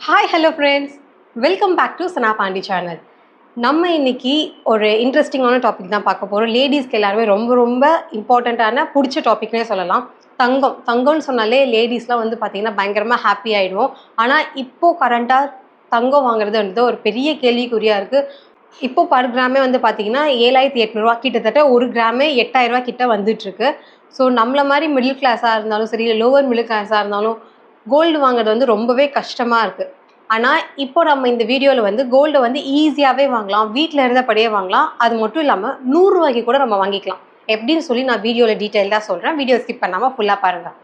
Hi hello friends welcome back to Sana Pandi channel நம்ம இன்னைக்கு ஒரு இன்ட்ரெஸ்டிங்கான டாபிக் தான் பார்க்க போகிறோம் லேடிஸ்க்கு எல்லாருமே ரொம்ப ரொம்ப இம்பார்ட்டண்ட்டான பிடிச்ச டாபிக்னே சொல்லலாம். தங்கம். தங்கம்னு சொன்னாலே லேடிஸ்லாம் வந்து பார்த்திங்கன்னா பயங்கரமாக ஹாப்பி ஆகிடுவோம் ஆனால் இப்போது கரண்ட்டாக தங்கம் வாங்குறது வந்து ஒரு பெரிய கேள்விக்குறியாக இருக்குது இப்போ பர் கிராமே வந்து பார்த்தீங்கன்னா ஏழாயிரத்தி எட்நூறுவா கிட்டத்தட்ட ஒரு கிராமே எட்டாயிரரூவா கிட்ட வந்துட்டுருக்கு ஸோ நம்மள மாதிரி மிடில் கிளாஸாக இருந்தாலும் சரி இல்லை லோவர் மிடில் கிளாஸாக இருந்தாலும் கோல்டு வாங்குறது வந்து ரொம்பவே கஷ்டமாக இருக்குது ஆனால் இப்போ நம்ம இந்த வீடியோவில் வந்து கோல்டை வந்து ஈஸியாகவே வாங்கலாம் வீட்டில் இருந்தபடியே வாங்கலாம். அது மட்டும் இல்லாமல் நூறுரூவாய்க்கு கூட நம்ம வாங்கிக்கலாம். எப்படின்னு சொல்லி நான் வீடியோவில் டீட்டெயிலாக சொல்கிறேன் வீடியோ ஸ்கிப் பண்ணாமல் ஃபுல்லாக பாருங்கள்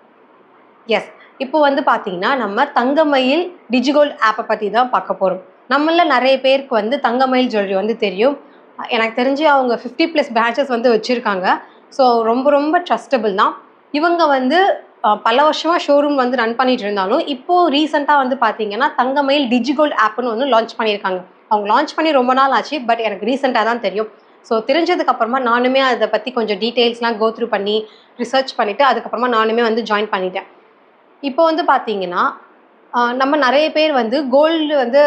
எஸ் இப்போ வந்து பார்த்தீங்கன்னா நம்ம தங்கமயில் டிஜிகோல்டு ஆப்பை பற்றி தான் பார்க்க போகிறோம் நம்மள நிறைய பேருக்கு வந்து தங்கமயில் ஜுவல்லரி வந்து தெரியும். எனக்கு தெரிஞ்சு அவங்க ஃபிஃப்டி ப்ளஸ் பேட்சஸ் வந்து வச்சுருக்காங்க. ஸோ ரொம்ப ரொம்ப ட்ரஸ்டபிள் தான். இவங்க வந்து பல வருஷமாக ஷோரூம் வந்து ரன் பண்ணிட்டு இருந்தாலும் இப்போது ரீசெண்டாக வந்து பார்த்தீங்கன்னா தங்கமயில் டிஜிகோல்ட் ஆப்னு ஒன்று லான்ச் பண்ணியிருக்காங்க. அவங்க லான்ச் பண்ணி ரொம்ப நாள் ஆச்சு பட் எனக்கு ரீசெண்டாக தான் தெரியும். ஸோ தெரிஞ்சதுக்கு அப்புறமா நானுமே அதை பற்றி கொஞ்சம் டீட்டெயில்ஸ்லாம் கோத்ரூ பண்ணி ரிசர்ச் பண்ணிவிட்டு அதுக்கப்புறமா நானுமே வந்து ஜாயின் பண்ணிட்டேன். இப்போ வந்து பார்த்தீங்கன்னா நம்ம நிறைய பேர் வந்து கோல்டு வந்து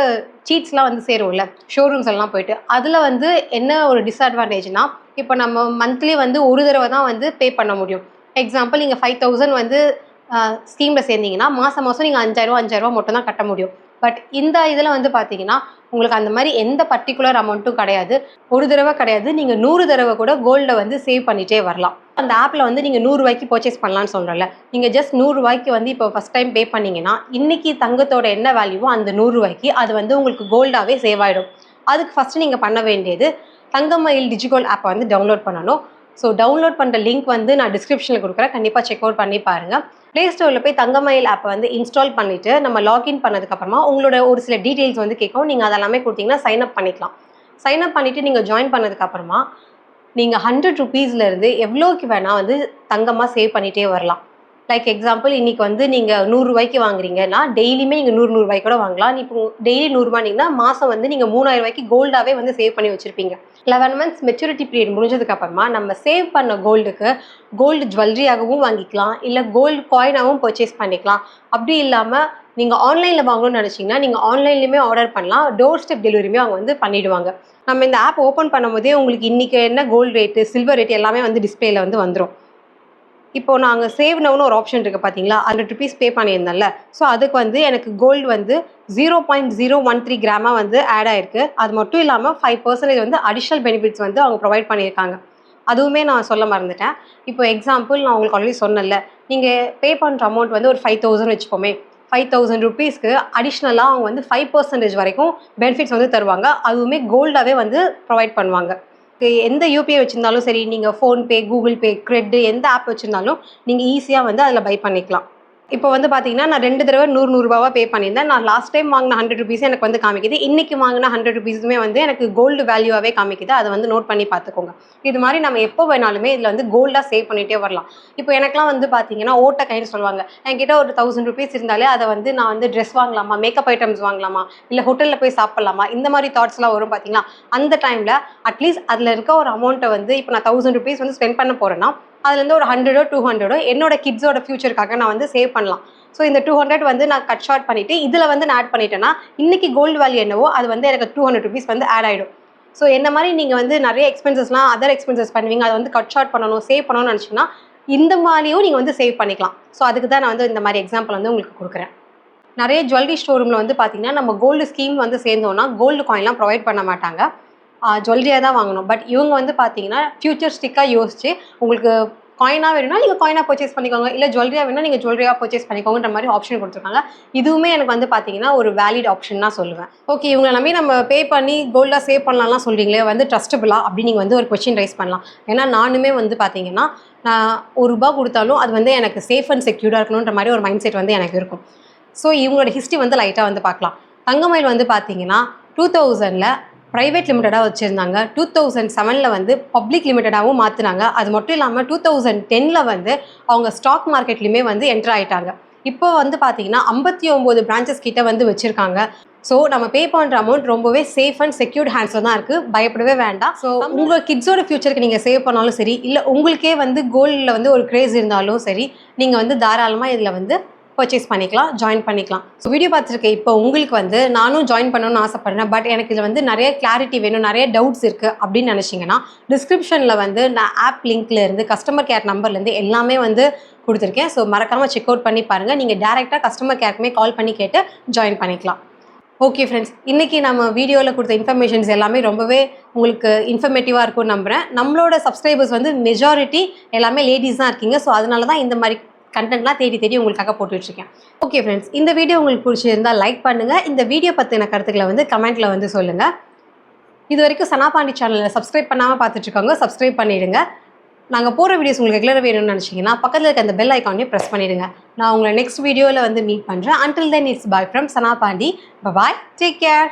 சீட்ஸ்லாம் வந்து சேரும்ல ஷோரூம்ஸ் எல்லாம் போயிட்டு. அதில் வந்து என்ன ஒரு டிஸ்அட்வான்டேஜ்னால் இப்போ நம்ம மந்த்லி வந்து ஒரு தடவை தான் வந்து பே பண்ண முடியும். எக்ஸாம்பிள் நீங்கள் ஃபைவ் தௌசண்ட் வந்து ஸ்கீமில் சேர்ந்தீங்கன்னா மாதம் மாதம் நீங்கள் அஞ்சாயிரரூவா அஞ்சாயிரரூவா மட்டும் தான் கட்ட முடியும். பட் இந்த இதில் வந்து பார்த்தீங்கன்னா உங்களுக்கு அந்த மாதிரி எந்த பர்டிகுலர் அமௌண்ட்டும் கிடையாது. ஒரு தடவை கிடையாது. நீங்கள் நூறு தடவை கூட கோல்டை வந்து சேவ் பண்ணிகிட்டே வரலாம். அந்த ஆப்பில் வந்து நீங்கள் நூறுரூவாய்க்கு பர்ச்சேஸ் பண்ணலான்னு சொல்கிறல நீங்கள் ஜஸ்ட் நூறுரூவாய்க்கு வந்து இப்போ ஃபஸ்ட் டைம் பே பண்ணிங்கன்னா இன்றைக்கி தங்கத்தோட என்ன வேல்யூவோ அந்த நூறுரூவாய்க்கு அது வந்து உங்களுக்கு கோல்டாகவே சேவ் ஆகிடும் அதுக்கு ஃபஸ்ட்டு நீங்கள் பண்ண வேண்டியது தங்கமயில் டிஜிகோல் ஆப்பை வந்து டவுன்லோட் பண்ணணும். ஸோ டவுன்லோட் பண்ணுற லிங்க் வந்து நான் டிஸ்கிரிப்ஷனில் கொடுக்குறேன். கண்டிப்பாக செக் அவுட் பண்ணி பாருங்கள் ப்ளே ஸ்டோரில் போய் தங்கமயில் ஆப்பை வந்து இன்ஸ்டால் பண்ணிவிட்டு நம்ம லாகின் பண்ணதுக்கப்புறமா உங்களோட ஒரு சில டீட்டெயில்ஸ் வந்து கேட்கும் நீங்கள் அதெல்லாமே கொடுத்தீங்கன்னா சைன் அப் பண்ணிக்கலாம். சைன் அப் பண்ணிவிட்டு நீங்கள் ஜாயின் பண்ணதுக்கப்புறமா நீங்கள் ஹண்ட்ரட் ருபீஸ்லேருந்து எவ்வளோக்கு வேணால் வந்து தங்கமாக சேவ் பண்ணிகிட்டே வரலாம். லைக் எக்ஸாம்பிள் இன்னைக்கு வந்து நீங்கள் நூறுரூவாய்க்கு வாங்குறீங்கன்னா டெய்லியுமே நீங்கள் நூறு நூறுரூவாய்க்கு கூட வாங்கலாம். இப்போ டெய்லி நூறுரூவானீங்கன்னா மாதம் வந்து நீங்கள் மூணாயிரம் ரூபாய்க்கு கோல்டாகவே வந்து சேவ் பண்ணி வச்சுருப்பீங்க. லெவன் மந்த்ஸ் மெச்சூரிட்டி பீரியட் முடிஞ்சதுக்கப்புறமா நம்ம சேவ் பண்ண கோல்டுக்கு கோல்டு ஜுவல்லரியாகவும் வாங்கிக்கலாம். இல்லை கோல்டு காயினாகவும் பர்ச்சேஸ் பண்ணிக்கலாம். அப்படி இல்லாமல் நீங்கள் ஆன்லைனில் வாங்கணும்னு நினச்சிங்கன்னா நீங்கள் ஆன்லைன்லேயுமே ஆர்டர் பண்ணலாம். டோர் ஸ்டெப் டெலிவரியுமே அவங்க வந்து பண்ணிடுவாங்க. நம்ம இந்த ஆப் ஓப்பன் பண்ணும்போதே உங்களுக்கு இன்றைக்கி என்ன கோல்டு ரேட்டு சில்வர் ரேட் எல்லாமே வந்து டிஸ்பிளேல வந்து வந்துடும் இப்போ நாங்கள் சேவ் நவுன்னு ஒரு ஆப்ஷன் இருக்குது பார்த்தீங்களா ஹண்ட்ரட் ருபீஸ் பே பண்ணியிருந்தேன்ல. ஸோ அதுக்கு வந்து எனக்கு கோல்டு வந்து zero point zero one three கிராமாக வந்து ஆட் ஆயிருக்கு. அது மட்டும் இல்லாமல் ஃபைவ் பர்சன்டேஜ் வந்து அடிஷ்னல் பெனிஃபிட்ஸ் வந்து அவங்க ப்ரொவைட் பண்ணியிருக்காங்க. அதுவுமே நான் சொல்ல மறந்துட்டேன். இப்போ எக்ஸாம்பிள் நான் உங்களுக்கு ஆல்ரெடி சொன்னேன்ல. நீங்கள் பே பண்ணுற அமௌண்ட் வந்து ஒரு ஃபைவ் தௌசண்ட் வச்சுப்போமே ஃபைவ் தௌசண்ட் ருபீஸ்க்கு அடிஷ்னலாக அவங்க வந்து ஃபைவ் பர்சன்டேஜ் வரைக்கும் பெனிஃபிட்ஸ் வந்து தருவாங்க. அதுவுமே கோல்டாகவே வந்து ப்ரொவைட் பண்ணுவாங்க. எந்த யூபிஐ வச்சுருந்தாலும் சரி நீங்கள் ஃபோன்பே கூகுள் பே க்ரெட்டு எந்த ஆப் வச்சுருந்தாலும் நீங்கள் ஈஸியாக வந்து அதில் பை பண்ணிக்கலாம். இப்போ வந்து பார்த்தீங்கன்னா நான் ரெண்டு தடவை நூறு நூறுரூபாவா பே பண்ணியிருந்தேன். நான் லாஸ்ட் டைம் வாங்கின ஹண்ட்ரட் ருபீஸ் எனக்கு வந்து காமிக்குது. இன்றைக்கி வாங்கின ஹண்ட்ரட் ருபீஸுமே வந்து எனக்கு கோல்டு வேல்யூவாகவே காமிக்குது. அதை வந்து நோட் பண்ணி பார்த்துக்கோங்க. இது மாதிரி நம்ம எப்போ வேணாலுமே இதில் வந்து கோல்டாக சேவ் பண்ணிகிட்டே வரலாம். இப்போ எனக்குலாம் வந்து பார்த்தீங்கன்னா ஓட்ட கைன்னு சொல்லுவாங்க. என்கிட்ட ஒரு தௌசண்ட் ருபீஸ் இருந்தாலே அதை வந்து நான் வந்து ட்ரெஸ் வாங்கலாமா மேக்கப் ஐட்டம்ஸ் வாங்கலாமா இல்லை ஹோட்டலில் போய் சாப்பிட்லாமா இந்த மாதிரி தாட்ஸ்லாம் வரும் பார்த்தீங்களா அந்த டைமில் அட்லீஸ்ட் அதில் இருக்க ஒரு அமௌண்ட்டை வந்து இப்போ நான் தௌசண்ட் ருபீஸ் வந்து ஸ்பெண்ட் பண்ண போகிறேன்னா அதுலேருந்து ஒரு ஹண்ட்ரடோ டூ ஹண்ட்ரடோ என்னோட கிட்ஸோட ஃபியூச்சருக்காக நான் வந்து சேவ் பண்ணலாம். ஸோ இந்த டூ ஹண்ட்ரட் வந்து நான் கட் ஷார்ட் பண்ணிவிட்டு இதில் வந்து நான் ஆட் பண்ணிட்டேன்னா இன்றைக்கி கோல்டு வேல்யூ என்னவோ அது வந்து எனக்கு டூ ஹண்ட்ரட் ருபீஸ் வந்து ஆட் ஆகிடும் ஸோ என்ன மாதிரி நீங்கள் வந்து நிறைய எக்ஸ்பென்சஸ்லாம் அதர் எக்ஸ்பென்சஸ் பண்ணுவீங்க அதை வந்து கட் ஷார்ட் பண்ணணும் சேவ் பண்ணணும்னு நினச்சிங்கன்னா இந்த மாதிரியும் நீங்கள் வந்து சேவ் பண்ணிக்கலாம். ஸோ அதுக்கு தான் நான் வந்து இந்த மாதிரி எக்ஸாம்பிள் வந்து உங்களுக்கு கொடுக்குறேன். நிறைய ஜுவல்லரி ஷோரூமில் வந்து பார்த்தீங்கன்னா நம்ம கோல்டு ஸ்கீம் வந்து சேர்ந்தோன்னா கோல்டு காயின்லாம் ப்ரொவைட் பண்ண மாட்டாங்க. ஜுவல்லரியாக தான் வாங்கணும். பட் இவங்க வந்து பார்த்தீங்கன்னா ஃபியூச்சரிஸ்டிக்காக யோசிச்சு உங்களுக்கு காயினாக வேணும்னா நீங்கள் காயினாக பர்ச்சேஸ் பண்ணிக்கோங்க. இல்லை ஜுவல்லரியாக வேணும்னா நீங்கள் ஜுவல்லரியாக பர்ச்சேஸ் பண்ணிக்கோங்கன்ற மாதிரி ஆப்ஷன் கொடுத்துருக்காங்க. இதுவுமே எனக்கு வந்து பார்த்தீங்கன்னா ஒரு வேலிட் ஆப்ஷன் தான் சொல்லுவேன். ஓகே இவங்க நம்பி நம்ம பே பண்ணி கோல்டாக சேவ் பண்ணலாம்லாம் சொல்கிறீங்களே வந்து ட்ரஸ்டபுளா அப்படின்னு நீங்கள் வந்து ஒரு கொஸ்டின் ரைஸ் பண்ணலாம். ஏன்னா நானுமே வந்து பார்த்தீங்கன்னா நான் ஒரு ரூபா கொடுத்தாலும் அது வந்து எனக்கு சேஃப் அண்ட் செக்யூர்டாக இருக்கணுன்ற மாதிரி ஒரு மைண்ட் செட் வந்து எனக்கு இருக்கும். ஸோ இவங்களோட ஹிஸ்ட்ரி வந்து லைட்டாக வந்து பார்க்கலாம் தங்கமயில் வந்து பார்த்தீங்கன்னா டூ தௌசண்டில் ப்ரைவேட் லிமிட்டடாக வச்சுருந்தாங்க. டூ தௌசண்ட் செவனில் வந்து பப்ளிக் லிமிட்டடாகவும் மாற்றினாங்க அது மட்டும் இல்லாமல் டூ தௌசண்ட் டெனில் வந்து அவங்க ஸ்டாக் மார்க்கெட்லேயுமே வந்து என்டர் ஆயிட்டாங்க. இப்போ வந்து பார்த்தீங்கன்னா ஐம்பத்தி ஒம்பது பிரான்ச்சஸ் கிட்ட வந்து வச்சுருக்காங்க. ஸோ நம்ம பே பண்ணுற அமௌண்ட் ரொம்பவே சேஃப் அண்ட் செக்யூர்ட் ஹேண்ட்ஸில் தான் இருக்குது பயப்படவே வேண்டாம். ஸோ உங்கள் கிட்ஸோட ஃபியூச்சருக்கு நீங்கள் சேவ் பண்ணாலும் சரி இல்லை உங்களுக்கே வந்து கோல்டில் வந்து ஒரு க்ரேஸ் இருந்தாலும் சரி நீங்கள் வந்து தாராளமாக இதில் வந்து பர்ச்சேஸ் பண்ணிக்கலாம் ஜாயின் பண்ணிக்கலாம். ஸோ வீடியோ பார்த்துருக்க இப்போ உங்களுக்கு வந்து நானும் ஜாயின் பண்ணணும்னு ஆசைப்படுறேன். பட் எனக்கு இதில் வந்து நிறைய கிளாரிட்டி வேணும் நிறைய டவுட்ஸ் இருக்குது அப்படின்னு நினச்சிங்கன்னா டிஸ்கிரிப்ஷனில் வந்து நான் ஆப் லிங்க்லேருந்து கஸ்டமர் கேர் நம்பர்லேருந்து எல்லாமே வந்து கொடுத்துருக்கேன். ஸோ மறக்காமல் செக் அவுட் பண்ணி பாருங்கள் நீங்கள் டேரெக்டாக கஸ்டமர் கேருக்குமே கால் பண்ணி கேட்டு ஜாயின் பண்ணிக்கலாம். ஓகே ஃப்ரெண்ட்ஸ் இன்றைக்கி நம்ம வீடியோவில் கொடுத்த இன்ஃபர்மேஷன்ஸ் எல்லாமே ரொம்பவே உங்களுக்கு இன்ஃபர்மேட்டிவாக இருக்கும்னு நம்புகிறேன் நம்மளோட சப்ஸ்கிரைபர்ஸ் வந்து மெஜாரிட்டி எல்லாமே லேடிஸ் தான் இருக்கீங்க. ஸோ அதனால தான் இந்த மாதிரி கண்டென்ட்லாம் தேடி தேடி உங்களுக்காக போட்டுட்ருக்கேன் ஓகே ஃப்ரெண்ட்ஸ் இந்த வீடியோ உங்களுக்கு பிடிச்சிருந்தா லைக் பண்ணுங்கள் இந்த வீடியோ பற்றின கருத்துக்களை வந்து கமெண்ட்டில் வந்து சொல்லுங்கள் இது வரைக்கும் சனாபாண்டி சேனலில் சப்ஸ்கிரைப் பண்ணாமல் பார்த்துட்ருக்காங்க சப்ஸ்கிரைப் பண்ணிவிடுங்க நாங்கள் போகிற வீடியோஸ் உங்களுக்கு ரெகுலராக வேணும்னு நினச்சிங்கன்னா பக்கத்தில் இருக்க அந்த பெல் ஐக்கானே ப்ரெஸ் பண்ணிடுங்க. நான் உங்களை நெக்ஸ்ட் வீடியோவில் வந்து மீட் பண்ணுறேன் until then it's bye from Sanapandi. Bye take care